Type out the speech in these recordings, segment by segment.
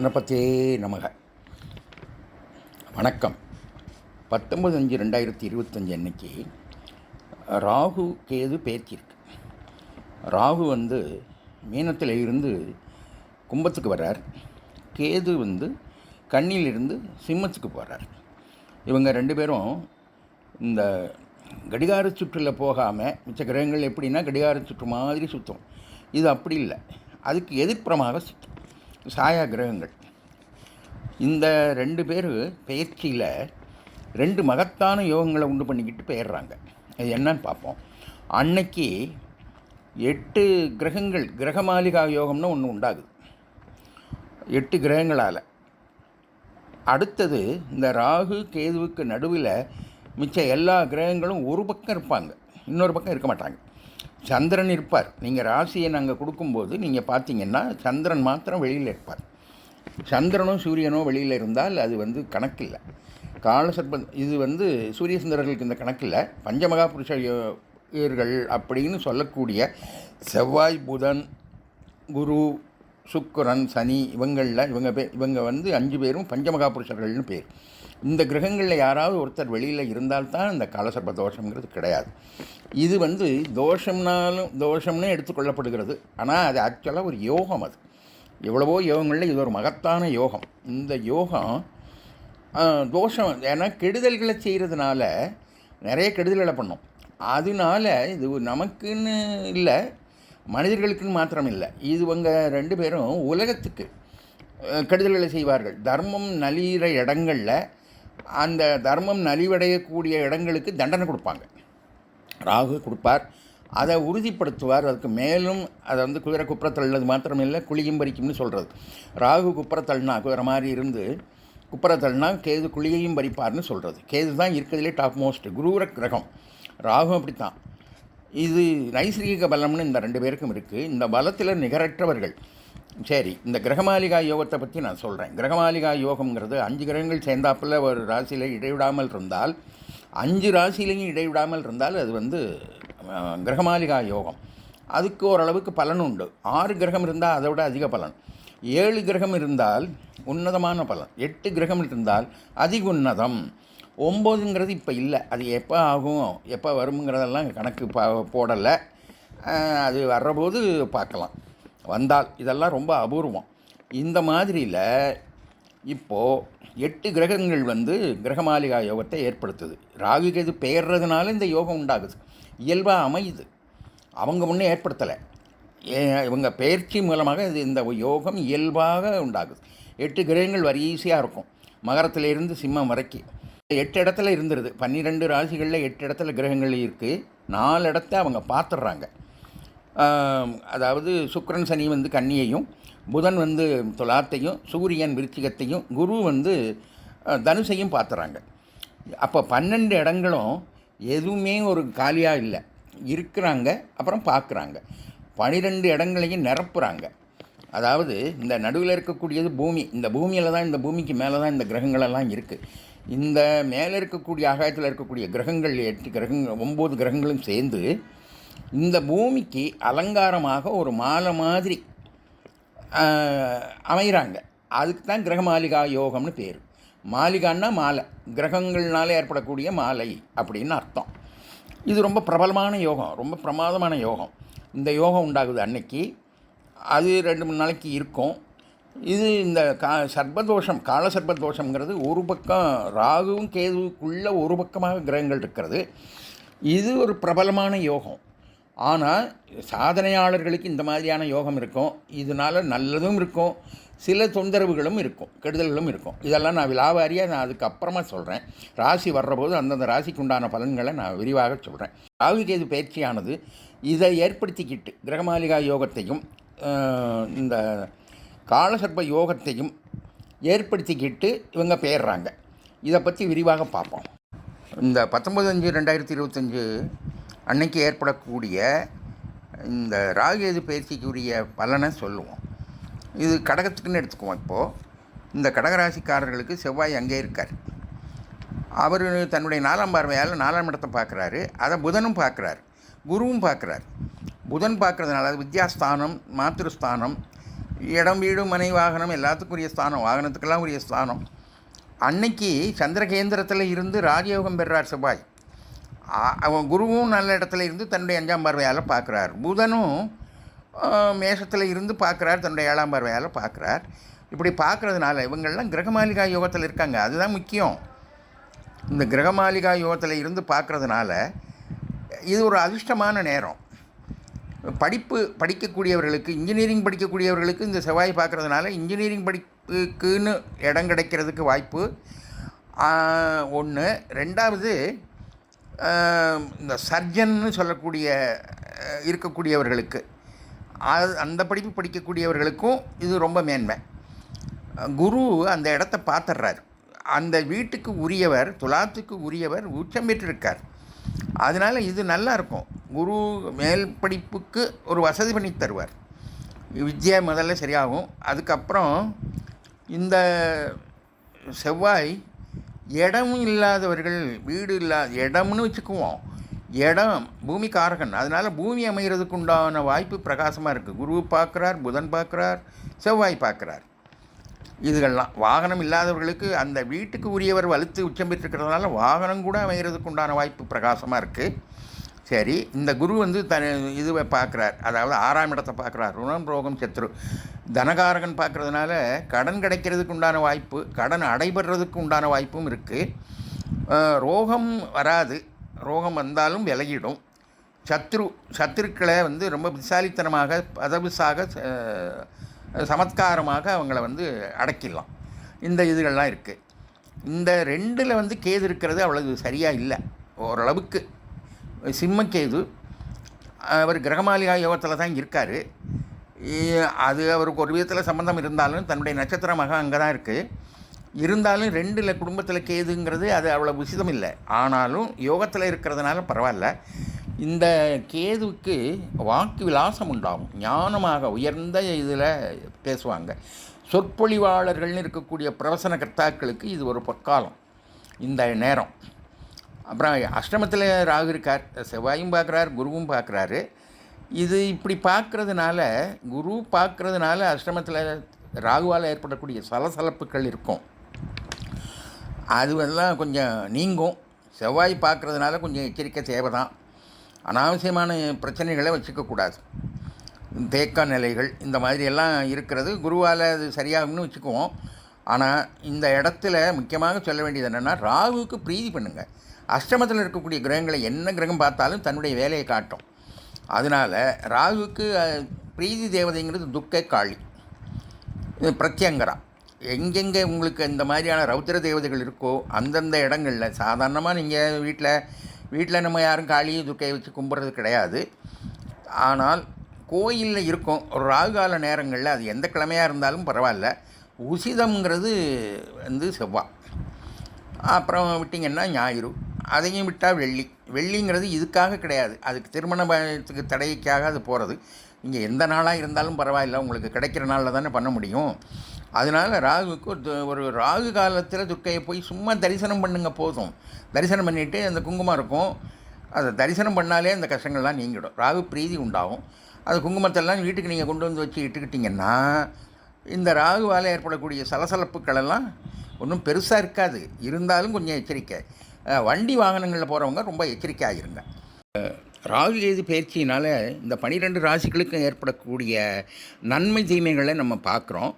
கணபத்தே நமக. வணக்கம். பத்தொம்பது அஞ்சு ரெண்டாயிரத்தி இருபத்தஞ்சி அன்னைக்கு ராகு கேது பேச்சிருக்கு ராகு வந்து மீனத்தில் இருந்து கும்பத்துக்கு வர்றார். கேது வந்து கண்ணிலிருந்து சிம்மத்துக்கு போகிறார் இவங்க ரெண்டு பேரும் இந்த கடிகார சுற்றில் போகாமல் மிச்ச கிரகங்கள் எப்படின்னா கடிகார சுற்று மாதிரி சுற்றும் இது அப்படி இல்லை. அதுக்கு எதிர்ப்புறமாக சுற்றும் சாயா கிரகங்கள் இந்த ரெண்டு பேர் பயிற்சியில் ரெண்டு மகத்தான யோகங்களை உண்டு பண்ணிக்கிட்டு போயிடுறாங்க அது என்னன்னு பார்ப்போம் அன்னைக்கு எட்டு கிரகங்கள் கிரகமாலிகா யோகம்னு ஒன்று உண்டாகுது. எட்டு கிரகங்களால். அடுத்தது இந்த ராகு கேதுவுக்கு நடுவில் மிச்ச எல்லா கிரகங்களும் ஒரு பக்கம் இருப்பாங்க. இன்னொரு பக்கம் இருக்க மாட்டாங்க. சந்திரன் இருப்பார். நீங்கள் ராசியை நாங்கள் கொடுக்கும்போது நீங்கள் பார்த்தீங்கன்னா சந்திரன் மாத்திரம் வெளியில் இருப்பார். சந்திரனும் சூரியனும் வெளியில் இருந்தால் அது வந்து கணக்கில்லை. காலசர்ப இது வந்து சூரிய சுந்தரர்களுக்கு இந்த கணக்கில் பஞ்சமகா புருஷர்கள் அப்படின்னு சொல்லக்கூடிய செவ்வாய் புதன் குரு சுக்கரன் சனி இவங்களில் இவங்க பே இவங்க வந்து அஞ்சு பேரும் பஞ்சமகா புருஷர்கள்னு பேர். இந்த கிரகங்களில் யாராவது ஒருத்தர் வெளியில் இருந்தால்தான் இந்த காலசர்ப தோஷங்கிறது கிடையாது. இது வந்து தோஷம்னாலும் தோஷம்னு எடுத்துக்கொள்ளப்படுகிறது. ஆனால் அது ஆக்சுவலாக ஒரு யோகம் அது. எவ்வளவோ யோகங்களில் இது ஒரு மகத்தான யோகம். இந்த யோகம் தோஷம் ஏன்னா கெடுதல்களை செய்கிறதுனால நிறைய கெடுதல்களை பண்ணும். அதனால இது நமக்குன்னு இல்லை மனிதர்களுக்குன்னு மாத்திரம் இல்லை. இது இவங்க ரெண்டு பேரும் உலகத்துக்கு கெடுதல்களை செய்வார்கள். தர்மம் நலிகிற இடங்களில் அந்த தர்மம் நலிவடையக்கூடிய இடங்களுக்கு தண்டனை கொடுப்பாங்க. ராகு கொடுப்பார். அதை உறுதிப்படுத்துவார். அதுக்கு மேலும் அதை வந்து குதிரை குப்புறத்தள்ளது மாத்திரம் இல்லை குழியும் பறிக்கும்னு சொல்கிறது ராகு குப்புறத்தள்ளினா குதிரை மாதிரி இருந்து குப்புறத்தள்ளினா கேது குழியையும் பறிப்பார்னு சொல்கிறது கேது தான் இருக்கிறதுலே டாப் மோஸ்ட் குரூர கிரகம். ராகு அப்படித்தான். இது நைசர்கிக பலம்னு இந்த ரெண்டு பேருக்கும் இருக்குது இந்த பலத்தில் நிகரற்றவர்கள். சரி இந்த கிரகமாலிகா யோகத்தை பற்றி நான் சொல்கிறேன் கிரகமாலிகா யோகம்ங்கிறது அஞ்சு கிரகங்கள் சேர்ந்தாப்பில் ஒரு ராசியில் இடைவிடாமல் இருந்தால் அஞ்சு ராசியிலையும் இடைவிடாமல் இருந்தால் அது வந்து கிரகமாலிகா யோகம். அதுக்கு ஓரளவுக்கு பலன் உண்டு. ஆறு கிரகம் இருந்தால் அதை விட அதிக பலன். ஏழு கிரகம் இருந்தால் உன்னதமான பலன். எட்டு கிரகம் இருந்தால் அதிக உன்னதம். ஒம்போதுங்கிறது இப்போ இல்லை. அது எப்போ ஆகும் எப்போ வருங்கிறதெல்லாம் கணக்கு பா போடலை. அது வர்றபோது பார்க்கலாம். வந்தால் இதெல்லாம் ரொம்ப அபூர்வம். இந்த மாதிரியில் இப்போது எட்டு கிரகங்கள் வந்து கிரகமாலிகா யோகத்தை ஏற்படுத்துது. ராகு கேது பெயர்றதுனால இந்த யோகம் உண்டாகுது. இயல்பாக அமையுது. அவங்க முன்னே ஏற்படுத்தலை. இவங்க பயிற்சி மூலமாக இது இந்த யோகம் இயல்பாக உண்டாகுது. எட்டு கிரகங்கள் வரிசையாக இருக்கும். மகரத்திலிருந்து சிம்மம் வரைக்கும் எட்டு இடத்துல இருந்துருது. பன்னிரெண்டு ராசிகளில் எட்டு இடத்துல கிரகங்கள் இருக்குது நாலு இடத்த அவங்க பார்த்துட்றாங்க அதாவது சுக்கரன் சனி வந்து கன்னியையும் புதன் வந்து துலாத்தையும் சூரியன் விருச்சிகத்தையும் குரு வந்து தனுசையும் பார்த்துறாங்க. அப்போ பன்னெண்டு இடங்களும் எதுவுமே ஒரு காலியாக இல்லை. இருக்கிறாங்க அப்புறம் பார்க்குறாங்க. பனிரெண்டு இடங்களையும் நிரப்புகிறாங்க அதாவது இந்த நடுவில் இருக்கக்கூடியது பூமி இந்த பூமியில் தான் இந்த பூமிக்கு மேலே தான் இந்த கிரகங்களெல்லாம் இருக்குது இந்த மேலே இருக்கக்கூடிய ஆகாயத்தில் இருக்கக்கூடிய கிரகங்கள் எட்டு கிரகங்கள் ஒம்பது கிரகங்களும் சேர்ந்து இந்த பூமிக்கு அலங்காரமாக ஒரு மாலை மாதிரி அமைகிறாங்க அதுக்கு தான் கிரக மாளிகா யோகம்னு பேர். மாளிகான்னா மாலை. கிரகங்கள்னால ஏற்படக்கூடிய மாலை அப்படின்னு அர்த்தம். இது ரொம்ப பிரபலமான யோகம் ரொம்ப பிரமாதமான யோகம். இந்த யோகம் உண்டாகுது அன்னைக்கு. அது ரெண்டு மூணு நாளைக்கு இருக்கும். இது இந்த கா சர்பதோஷம் கால சர்பதோஷங்கிறது ஒரு பக்கம் ராகுவும் கேதுவுக்குள்ளே ஒரு பக்கமாக கிரகங்கள் இருக்கிறது. இது ஒரு பிரபலமான யோகம். ஆனால் சாதனையாளர்களுக்கு இந்த மாதிரியான யோகம் இருக்கும். இதனால் நல்லதும் இருக்கும். சில தொந்தரவுகளும் இருக்கும். கெடுதல்களும் இருக்கும். இதெல்லாம் நான் விலாவாரியாக நான் அதுக்கப்புறமா சொல்கிறேன் ராசி வர்றபோது அந்தந்த ராசிக்கு உண்டான பலன்களை நான் விரிவாக சொல்கிறேன் ராகுகேது பயிற்சியானது இதை ஏற்படுத்திக்கிட்டு கிரகமாலிகா யோகத்தையும் இந்த காலசர்ப யோகத்தையும் ஏற்படுத்திக்கிட்டு இவங்க பெயர்றாங்க. இதை பற்றி விரிவாக பார்ப்போம். இந்த பத்தொம்பது அஞ்சு ரெண்டாயிரத்தி இருபத்தஞ்சு அன்னைக்கு ஏற்படக்கூடிய இந்த ராகுகேது பயிற்சிக்குரிய பலனை சொல்லுவோம். இது கடகத்துக்குன்னு எடுத்துக்குவோம் இப்போது இந்த கடகராசிக்காரர்களுக்கு செவ்வாய் அங்கே இருக்கார். அவர் தன்னுடைய நாலாம் பார்வையால் நாலாம் இடத்தை பார்க்குறாரு. அதை புதனும் பார்க்குறாரு. குருவும் பார்க்குறாரு. புதன் பார்க்குறதுனால அது வித்யாஸ்தானம் மாத்திருஸ்தானம் இடம் வீடு மனை வாகனம் எல்லாத்துக்கும் உரிய ஸ்தானம் வாகனத்துக்கெல்லாம் உரிய ஸ்தானம். அன்னைக்கு சந்திரகேந்திரத்தில் இருந்து ராஜயோகம் பெறார் செவ்வாய். குருவும் நல்ல இடத்துல இருந்து தன்னுடைய அஞ்சாம் பார்வையால் பார்க்குறார் புதனும் மேஷத்தில் இருந்து பார்க்குறார் தன்னுடைய ஏழாம் பார்வையால் பார்க்குறார் இப்படி பார்க்குறதுனால இவங்கெல்லாம் கிரகமாலிகா யோகத்தில் இருக்காங்க. அதுதான் முக்கியம். இந்த கிரகமாலிகா யோகத்தில் இருந்து பார்க்குறதுனால இது ஒரு அதிர்ஷ்டமான நேரம். படிப்பு படிக்கக்கூடியவர்களுக்கு இன்ஜினியரிங் படிக்கக்கூடியவர்களுக்கு இந்த செவ்வாய் பார்க்குறதுனால இன்ஜினியரிங் படிப்புக்குன்னு இடம் கிடைக்கிறதுக்கு வாய்ப்பு. ஒன்று ரெண்டாவது இந்த சர்ஜன்னு சொல்லக்கூடிய இருக்கக்கூடியவர்களுக்கு. அது அந்த படிப்பு படிக்கக்கூடியவர்களுக்கும் இது ரொம்ப மேன்மை. குரு அந்த இடத்த பார்த்துடுறார் அந்த வீட்டுக்கு உரியவர் துலாத்துக்கு உரியவர் உச்சம் பெற்றிருக்கார். அதனால் இது நல்லா இருக்கும் குரு மேல் படிப்புக்கு ஒரு வசதி பண்ணி தருவார். வித்யா முதல்ல சரியாகும். அதுக்கப்புறம் இந்த செவ்வாய் இடமும் இல்லாதவர்கள் வீடு இல்லாத இடம்னு வச்சுக்குவோம். இடம் பூமி காரகன் அதனால் பூமி அமைகிறதுக்கு உண்டான வாய்ப்பு பிரகாசமாக இருக்குது குரு பார்க்குறார் புதன் பார்க்குறார் செவ்வாய் பார்க்குறார். இதுகள்லாம். வாகனம் இல்லாதவர்களுக்கு அந்த வீட்டுக்கு உரியவர் வலுத்து உச்சம் பெற்றிருக்கிறதுனால வாகனம் கூட அமைகிறதுக்கு உண்டான வாய்ப்பு பிரகாசமாக இருக்குது சரி இந்த குரு வந்து த இதுவை பார்க்குறார். அதாவது ஆறாம் இடத்தை பார்க்குறார். ருணம் ரோகம் சத்ரு. தனகாரகன் பார்க்குறதுனால கடன் கிடைக்கிறதுக்கு உண்டான வாய்ப்பு கடன் அடைபடுறதுக்கு உண்டான வாய்ப்பும் இருக்குது ரோகம் வராது. ரோகம் வந்தாலும் விலகிடும். சத்ரு சத்துருக்களை வந்து ரொம்ப விசாலித்தனமாக பதவிசாக சமத்காரமாக அவங்கள வந்து அடக்கிடலாம். இந்த இதுகள்லாம் இருக்குது இந்த ரெண்டில் வந்து கேது இருக்கிறது அவ்வளவு சரியாக இல்லை. ஓரளவுக்கு. சிம்மக்கேது அவர் கிரகமாலிகா யோகத்தில் தான் இருக்கார். அது அவருக்கு ஒரு விதத்தில் சம்மந்தம் இருந்தாலும் தன்னுடைய நட்சத்திரமாக அங்கே தான் இருக்குது இருந்தாலும் ரெண்டில் குடும்பத்தில் கேதுங்கிறது அது அவ்வளோ உசிதம் இல்லை. ஆனாலும் யோகத்தில் இருக்கிறதுனால பரவாயில்ல. இந்த கேதுவுக்கு வாக்கு விலாசம் உண்டாகும். ஞானமாக உயர்ந்த இதில் பேசுவாங்க. சொற்பொழிவாளர்கள்னு இருக்கக்கூடிய பிரவசன கர்த்தாக்களுக்கு இது ஒரு பொற்காலம். இந்த நேரம். அப்புறம் அஷ்டமத்தில் ராகு இருக்கார் செவ்வாயும் பார்க்குறார் குருவும் பார்க்குறாரு. இது இப்படி பார்க்குறதுனால குரு பார்க்குறதுனால அஷ்டமத்தில் ராகுவால் ஏற்படக்கூடிய சலசலப்புகள் இருக்கும். அதுவெல்லாம் கொஞ்சம் நீங்கும். செவ்வாய் பார்க்குறதுனால கொஞ்சம் எச்சரிக்கை தேவை தான் அனாவசியமான பிரச்சனைகளை வச்சுக்கக்கூடாது தேக்க நிலைகள் இந்த மாதிரி எல்லாம் இருக்கிறது குருவால் அது சரியாகும்னு வச்சுக்குவோம். ஆனால் இந்த இடத்துல முக்கியமாக சொல்ல வேண்டியது என்னென்னா ராகுவுக்கு பிரீதி பண்ணுங்கள் அஷ்டமத்தில் இருக்கக்கூடிய கிரகங்களை என்ன கிரகம் பார்த்தாலும் தன்னுடைய வேலையை காட்டும். அதனால் ராகுவுக்கு பிரீதி தேவதைங்கிறது துக்க காளி. இது பிரத்யங்கரா. எங்கெங்கே உங்களுக்கு இந்த மாதிரியான ரௌத்திர தேவதைகள் இருக்கோ அந்தந்த இடங்களில் சாதாரணமாக நீங்கள் வீட்டில் வீட்டில் நம்ம யாரும் காளி துக்கையை வச்சு கும்பிட்றது கிடையாது. ஆனால் கோயிலில் இருக்கும் ஒரு ராகுகால நேரங்களில் அது எந்த கிழமையாக இருந்தாலும் பரவாயில்ல. உசிதம்ங்கிறது வந்து செவ்வாய் அப்புறம் விட்டிங்கன்னா ஞாயிறு. அதையும் விட்டால் வெள்ளி. வெள்ளிங்கிறது இதுக்காக கிடையாது. அதுக்கு திருமண பயத்துக்கு தடைக்காக அது போகிறது இங்கே எந்த நாளாக இருந்தாலும் பரவாயில்ல. உங்களுக்கு கிடைக்கிற நாளில் தானே பண்ண முடியும். அதனால் ராகுவுக்கு ஒரு ராகு காலத்தில் துர்க்கையை போய் சும்மா தரிசனம் பண்ணுங்க போதும். தரிசனம் பண்ணிவிட்டு அந்த குங்குமம் இருக்கும். அதை தரிசனம் பண்ணாலே அந்த கஷ்டங்கள்லாம் நீங்கிடும். ராகு பிரீதி உண்டாகும். அது குங்குமத்தெல்லாம் வீட்டுக்கு நீங்கள் கொண்டு வந்து வச்சு இட்டுக்கிட்டிங்கன்னா இந்த ராகுவால் ஏற்படக்கூடிய சலசலப்புக்களெல்லாம் ஒன்றும் பெருசாக இருக்காது. இருந்தாலும் கொஞ்சம் எச்சரிக்கை. வண்டி வாகனங்களில் போகிறவங்க ரொம்ப எச்சரிக்கையாக இருங்க ராகு கேது பயிற்சியினால் இந்த பனிரெண்டு ராசிகளுக்கும் ஏற்படக்கூடிய நன்மை தீமைகளை நம்ம பார்க்குறோம்.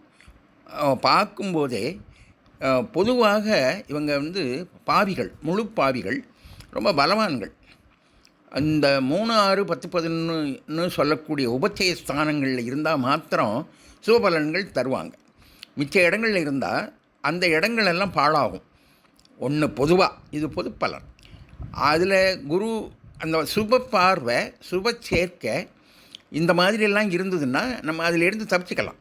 பார்க்கும்போதே பொதுவாக இவங்க வந்து பாவிகள் முழு பாவிகள் ரொம்ப பலவான்கள். அந்த மூணு ஆறு பத்து பதினொன்று சொல்லக்கூடிய உபச்சய ஸ்தானங்களில் இருந்தால் மாத்திரம் சுபபலன்கள் தருவாங்க. மிச்ச இடங்களில் இருந்தால் அந்த இடங்கள் எல்லாம் பாழாகும். ஒன்று பொதுவாக இது பொது பலன். அதில் குரு அந்த சுப பார்வை சுப சேர்க்கை இந்த மாதிரியெல்லாம் இருந்ததுன்னா நம்ம அதிலிருந்து தப்பிச்சுக்கலாம்.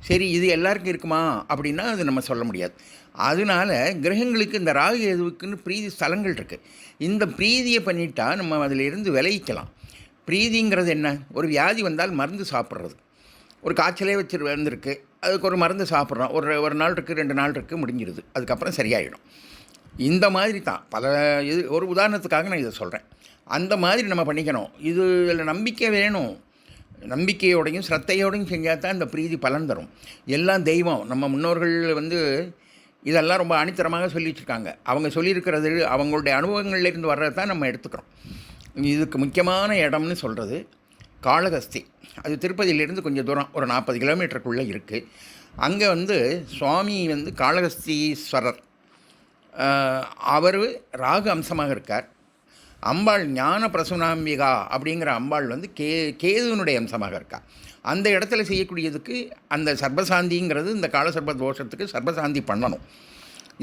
சரி இது எல்லாருக்கும் இருக்குமா? அப்படின்னா அது நம்ம சொல்ல முடியாது. அதனால கிரகங்களுக்கு இந்த ராகு எதுவுக்குன்னு பிரீதி ஸ்தலங்கள் இருக்குது இந்த பிரீதியை பண்ணிட்டா நம்ம அதிலிருந்து விளைவிக்கலாம். பிரீதிங்கிறது என்ன? ஒரு வியாதி வந்தால் மருந்து சாப்பிட்றது. ஒரு காய்ச்சலே வச்சு வந்திருக்கு. அதுக்கு ஒரு மருந்து சாப்பிட்றோம். ஒரு ஒரு நாள் இருக்குது ரெண்டு நாள் இருக்குது முடிஞ்சிருது. அதுக்கப்புறம் சரியாயிடும். இந்த மாதிரி தான் பல இது ஒரு உதாரணத்துக்காக நான் இதை சொல்கிறேன் அந்த மாதிரி நம்ம பண்ணிக்கணும். இது இதில் நம்பிக்கை வேணும். நம்பிக்கையோடையும் ஸ்ரத்தையோடையும் செஞ்சால் தான் இந்த பிரீதி பலன் தரும். எல்லாம் தெய்வம். நம்ம முன்னோர்கள் வந்து இதெல்லாம் ரொம்ப அணித்தரமாக சொல்லிட்டுருக்காங்க. அவங்க சொல்லியிருக்கிறது அவங்களுடைய அனுபவங்கள்லேருந்து வர்றது தான் நம்ம எடுத்துக்கிறோம். இதுக்கு முக்கியமான இடம்னு சொல்கிறது காளகஸ்தி அது திருப்பதியிலேருந்து கொஞ்சம் தூரம் ஒரு நாற்பது கிலோமீட்டருக்குள்ளே இருக்குது அங்கே வந்து சுவாமி வந்து காளகஸ்தீஸ்வரர் அவர் ராகு அம்சமாக இருக்கார். அம்பாள் ஞான பிரசுனாம்பிகா அப்படிங்கிற அம்பாள் வந்து கே கேதுவனுடைய அம்சமாக இருக்கா. அந்த இடத்துல செய்யக்கூடியதுக்கு அந்த சர்பசாந்திங்கிறது இந்த கால சர்ப தோஷத்துக்கு சர்பசாந்தி பண்ணணும்.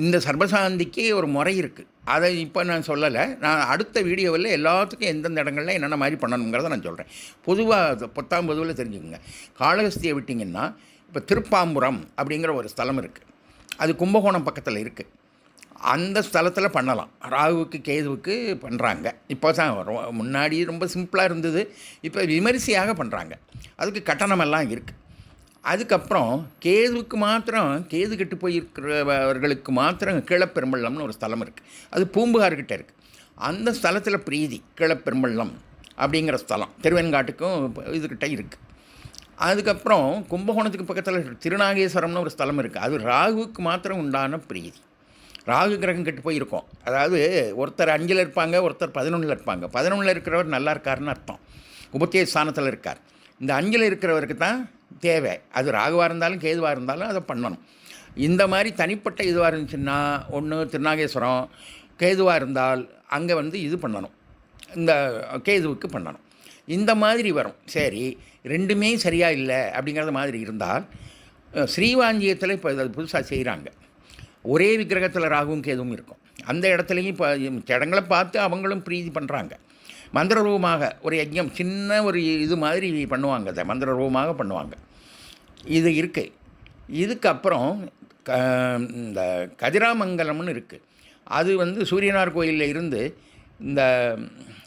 இந்த சர்பசாந்திக்கு ஒரு முறை இருக்குது அதை இப்போ நான் சொல்லலை. நான் அடுத்த வீடியோவில் எல்லாத்துக்கும் எந்தெந்த இடங்கள்ல என்னென்ன மாதிரி பண்ணணுங்கிறத நான் சொல்கிறேன் பொதுவாக பத்தாம் பொதுவில் தெரிஞ்சுக்கோங்க. காலகஸ்தியை விட்டிங்கன்னா இப்போ திருப்பாம்புரம் அப்படிங்கிற ஒரு ஸ்தலம் இருக்குது அது கும்பகோணம் பக்கத்தில் இருக்குது அந்த ஸ்தலத்தில் பண்ணலாம். ராகுவுக்கு கேதுவுக்கு பண்ணுறாங்க இப்போ தான் ரொ- முன்னாடி ரொம்ப சிம்பிளாக இருந்தது. இப்போ விமரிசையாக பண்ணுறாங்க அதுக்கு கட்டணமெல்லாம் இருக்குது அதுக்கப்புறம் கேதுவுக்கு மாத்திரம் கேது கெட்டு போயிருக்கிறவர்களுக்கு மாத்திரம் கீழப்பெரும்பள்ளம்னு ஒரு ஸ்தலம் இருக்குது அது பூம்புகார்கிட்ட இருக்குது அந்த ஸ்தலத்தில் பிரீதி கீழப்பெரும்பள்ளம் அப்படிங்கிற ஸ்தலம். திருவெண்காட்டுக்கும் இதுக்கிட்ட இருக்குது அதுக்கப்புறம் கும்பகோணத்துக்கு பக்கத்தில் திருநாகேஸ்வரம்னு ஒரு ஸ்தலம் இருக்குது அது ராகுவுக்கு மாத்திரம் உண்டான பிரீதி. ராகு கிரகம் கெட்டு போயிருக்கோம். அதாவது ஒருத்தர் அஞ்சில் இருப்பாங்க ஒருத்தர் பதினொன்றில் இருப்பாங்க. பதினொன்றில் இருக்கிறவர் நல்லா இருக்காருன்னு அர்த்தம். உபத்திய ஸ்தானத்தில் இருக்கார். இந்த அஞ்சில் இருக்கிறவருக்கு தான் தேவை. அது ராகுவாக இருந்தாலும் கேதுவாக இருந்தாலும் அதை பண்ணணும். இந்த மாதிரி தனிப்பட்ட இதுவாக இருந்துச்சுன்னா ஒன்று திருநாகேஸ்வரம் கேதுவாக இருந்தால் அங்கே வந்து இது பண்ணணும். இந்த கேதுவுக்கு பண்ணணும். இந்த மாதிரி வரும். சரி ரெண்டுமே சரியாக இல்லை அப்படிங்கிறத மாதிரி இருந்தால் ஸ்ரீவாஞ்சியத்தில் இப்போ அது புதுசாக செய்கிறாங்க ஒரே விக்கிரகத்தில் ராகுவும் கேதுவும் இருக்கும். அந்த இடத்துலையும் இப்போ இடங்களை பார்த்து அவங்களும் பிரீதி பண்ணுறாங்க மந்திரரூபமாக ஒரு யஜ்ஞம் சின்ன ஒரு இது மாதிரி பண்ணுவாங்க அதை. மந்திரரூபமாக பண்ணுவாங்க. இது இருக்குது இதுக்கப்புறம் க இந்த கதிராமங்கலம்னு இருக்குது அது வந்து சூரியனார் கோயிலில் இருந்து இந்த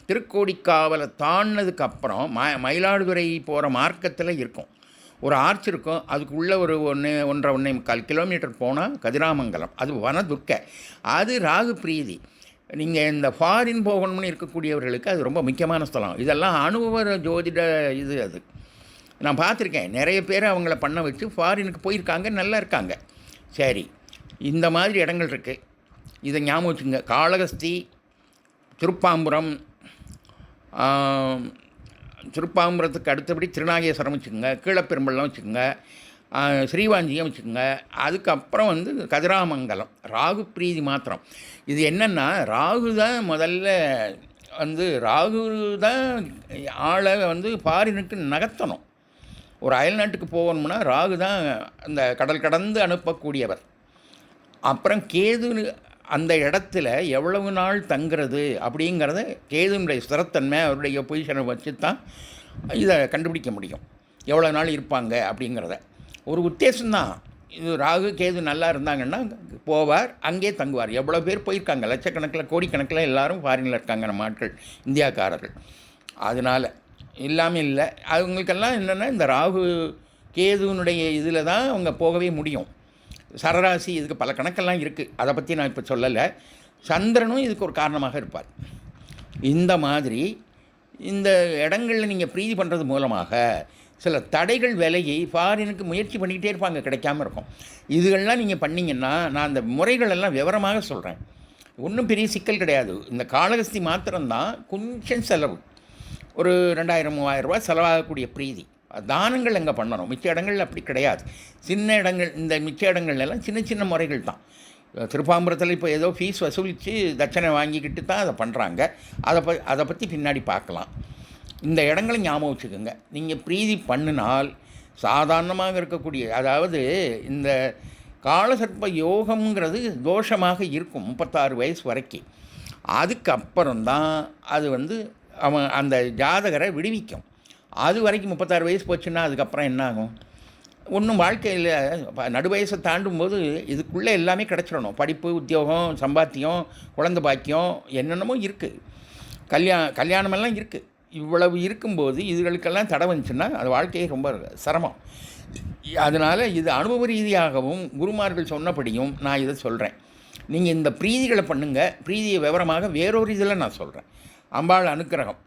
திருக்கோடிக்காவலை தாண்டினதுக்கப்புறம் ம மயிலாடுதுறை போகிற மார்க்கத்தில் இருக்கும். ஒரு ஆர்ச் இருக்கும் அதுக்குள்ளே ஒரு ஒன்று ஒன்றரை ஒன்றே முக்கால் கிலோமீட்டர் போனால் கதிராமங்கலம். அது வனதுர்க்கை. அது ராகு பிரீதி. நீங்கள் இந்த ஃபாரின் போகணும்னு இருக்கக்கூடியவர்களுக்கு அது ரொம்ப முக்கியமான ஸ்தலம். இதெல்லாம் அனுபவ ஜோதிட இது அது. நான் பார்த்துருக்கேன். நிறைய பேர் அவங்கள பண்ண வச்சு ஃபாரினுக்கு போயிருக்காங்க நல்லா இருக்காங்க. சரி இந்த மாதிரி இடங்கள் இருக்குது இதை ஞாபகம் வச்சுங்க. காளகஸ்தி திருப்பாம்புரம் திருப்பாம்பரத்துக்கு அடுத்தபடி திருநாகேஸ்வரம் வச்சுக்கோங்க கீழப்பெரும்பள்ளம் வச்சுக்கோங்க ஸ்ரீவாஞ்சியம் வச்சுக்கோங்க. அதுக்கப்புறம் வந்து கதிராமங்கலம் ராகு பிரீதி மாத்திரம். இது என்னென்னா ராகு தான் முதல்ல வந்து ராகு தான் ஆளை வந்து ஃபாரினுக்கு நகர்த்தணும். ஒரு அயல்நாட்டுக்கு போகணும்னா ராகு தான் அந்த கடல் கடந்து அனுப்பக்கூடியவர். அப்புறம் கேது அந்த இடத்துல எவ்வளவு நாள் தங்குறது அப்படிங்கிறத கேதுனுடைய ஸ்திரத்தன்மை அவருடைய பொசிஷனை வச்சு தான் இதை கண்டுபிடிக்க முடியும். எவ்வளோ நாள் இருப்பாங்க அப்படிங்கிறத. ஒரு உத்தேசம்தான். இது ராகு கேது நல்லா இருந்தாங்கன்னா போவார் அங்கே தங்குவார். எவ்வளோ பேர் போயிருக்காங்க? லட்சக்கணக்கில் கோடிக்கணக்கில் எல்லாரும் ஃபாரினில் இருக்காங்க நம்ம ஆட்கள் இந்தியாக்காரர்கள். அதனால் இல்லாமல் இல்லை. அவங்களுக்கெல்லாம் என்னென்னா இந்த ராகு கேதுனுடைய இதில் தான் அவங்க போகவே முடியும். சரராசி இதுக்கு பல கணக்கெல்லாம் இருக்குது அதை பற்றி நான் இப்போ சொல்லலை. சந்திரனும் இதுக்கு ஒரு காரணமாக இருப்பார். இந்த மாதிரி இந்த இடங்களில் நீங்கள் பிரீதி பண்ணுறது மூலமாக சில தடைகள் விலையை ஃபாரினுக்கு முயற்சி பண்ணிக்கிட்டே இருப்பாங்க கிடைக்காம இருக்கும். இதுகள்லாம் நீங்கள் பண்ணிங்கன்னா நான் அந்த முறைகளெல்லாம் விவரமாக சொல்கிறேன் ஒன்றும் பெரிய சிக்கல் கிடையாது. இந்த காளகஸ்தி மாத்திரம்தான் கொஞ்சம் செலவு. ஒரு ரெண்டாயிரம் மூவாயிரம் ரூபா செலவாகக்கூடிய பிரீதி. தானங்கள் அங்கே பண்ணணும். மிச்ச இடங்கள்ல அப்படி கிடையாது. சின்ன இடங்கள் இந்த மிச்ச இடங்கள்லாம் சின்ன சின்ன முறைகள் தான். திருப்பாம்பரத்தில் இப்போ ஏதோ ஃபீஸ் வசூலித்து தட்சணை வாங்கிக்கிட்டு தான் அதை பண்ணுறாங்க அதை ப அதை பற்றி பின்னாடி பார்க்கலாம். இந்த இடங்களை ஞாபகம் வச்சுக்கோங்க. நீங்கள் பிரீதி பண்ணினால் சாதாரணமாக இருக்கக்கூடிய அதாவது இந்த காலசர்ப்ப யோகம்ங்கிறது தோஷமாக இருக்கும் முப்பத்தாறு வயசு வரைக்கும். அதுக்கப்புறம்தான் அது வந்து அவன் அந்த ஜாதகரை விடுவிக்கும். அது வரைக்கும் முப்பத்தாறு வயசு போச்சுன்னா அதுக்கப்புறம் என்ன ஆகும் ஒன்றும் வாழ்க்கையில் நடு வயசை தாண்டும் போது இதுக்குள்ளே எல்லாமே கிடச்சிடணும். படிப்பு உத்தியோகம் சம்பாத்தியம் குழந்தை பாக்கியம் என்னென்னமோ இருக்குது கல்யா கல்யாணமெல்லாம் இருக்குது இவ்வளவு இருக்கும்போது இதுகளுக்கெல்லாம் தடை வந்துச்சுன்னா அது வாழ்க்கையே ரொம்ப சிரமம். அதனால் இது அனுபவ ரீதியாகவும் குருமார்கள் சொன்னபடியும் நான் இதை சொல்கிறேன் நீங்கள் இந்த பிரீதிகளை பண்ணுங்கள் பிரீதியை விவரமாக வேறொரு இதில் நான் சொல்கிறேன் அம்பாள் அனுக்கிரகம்.